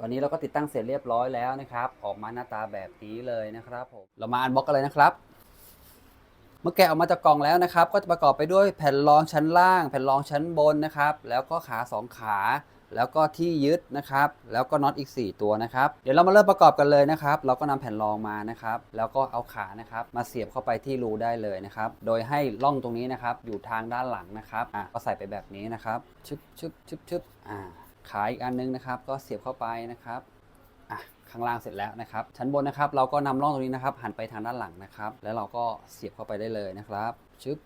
ตอนนี้เราก็ติดตั้งเสร็จเรียบร้อยแล้วนะครับ ออกมาหน้าตาแบบนี้เลยนะครับผมเรามาอันบ็อกกันเลยนะครับ เมื่อแกะออกมาจากกล่องแล้วนะครับ ก็จะประกอบไปด้วยแผ่นรองชั้นล่าง แผ่นรองชั้นบนนะครับ แล้วก็ขาสองขา แล้วก็ที่ยึดนะครับ แล้วก็น็อตอีก 4 ตัวนะครับ เดี๋ยวเรามาเริ่มประกอบกันเลยนะครับ เราก็นำแผ่นรองมานะครับ แล้วก็เอาขานะครับ มาเสียบเข้าไปที่รูได้เลยนะครับ โดยให้ร่องตรงนี้นะครับ อยู่ทางด้านหลังนะครับ อะก็ใส่ไปแบบนี้นะครับ ชึบชึบชึบชึบอ่า ขาอีกอันนึงนะครับ ก็เสียบเข้าไปนะครับอะข้างล่างเสร็จแล้วนะครับ ชั้นบนนะครับเราก็นำร่องตรงนี้นะครับ หันไปทางด้านหลังนะครับ แล้วเราก็เสียบเข้าไปได้เลยนะครับชึบ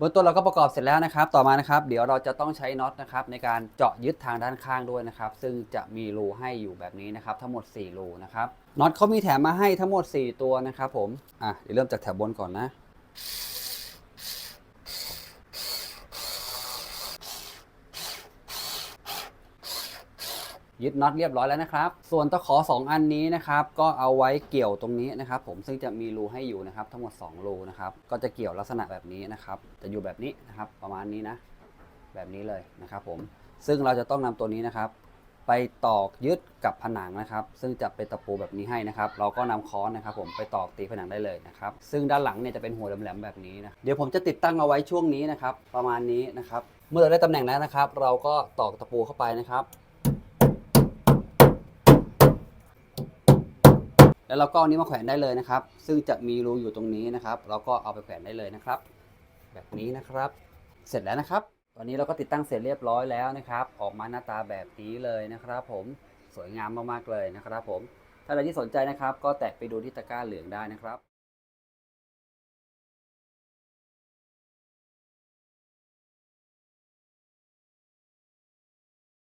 บื้องต้นเราก็ประกอบเสร็จแล้วนะครับ ต่อมานะครับ เดี๋ยวเราจะต้องใช้น็อตนะครับในการเจาะยึดทางด้านข้างด้วยนะครับ ซึ่งจะมีรูให้อยู่แบบนี้นะครับ ทั้งหมด 4 รูนะครับน็อตเขามีแถมมาให้ทั้งหมด 4 ตัวนะครับ ผมอะเดี๋ยวเริ่มจากแถวบนก่อนนะ ยึดน็อตเรียบร้อยแล้วนะครับ ส่วนตะขอ 2 อันนี้นะครับ ก็เอาไว้เกี่ยวตรงนี้นะครับ ผมซึ่งจะมีรูให้อยู่นะครับ ทั้งหมด 2 รูนะครับ ก็จะเกี่ยวลักษณะแบบนี้นะครับ จะอยู่แบบนี้นะครับ ประมาณนี้นะ แบบนี้เลยนะครับ ผม ซึ่งเราจะต้องนำตัวนี้นะครับ ไปตอกยึดกับผนังนะครับ ซึ่งจะเป็นตะปูแบบนี้ให้นะครับ เราก็นำค้อนนะครับ ผมไปตอกตีผนังได้เลยนะครับ ซึ่งด้านหลังเนี่ยจะเป็นหัวแหลมๆแบบนี้นะ เดี๋ยวผมจะติดตั้งเอาไว้ช่วงนี้นะครับ ประมาณนี้นะครับ เมื่อเราได้ตำแหน่งแล้วนะครับ เราก็ตอกตะปูเข้าไปนะครับ แล้วเราก็เอานี้มาแขวนได้เลยนะครับ ซึ่งจะมีรูอยู่ตรงนี้นะครับ เราก็เอาไปแขวนได้เลยนะครับ แบบนี้นะครับ เสร็จแล้วนะครับ ตอนนี้เราก็ติดตั้งเสร็จเรียบร้อยแล้วนะครับ ออกมาหน้าตาแบบนี้เลยนะครับ ผมสวยงามมากๆเลยนะครับ ผมถ้าใครที่สนใจนะครับ ก็แตะไปดูที่ตะกร้าเหลืองได้นะครับ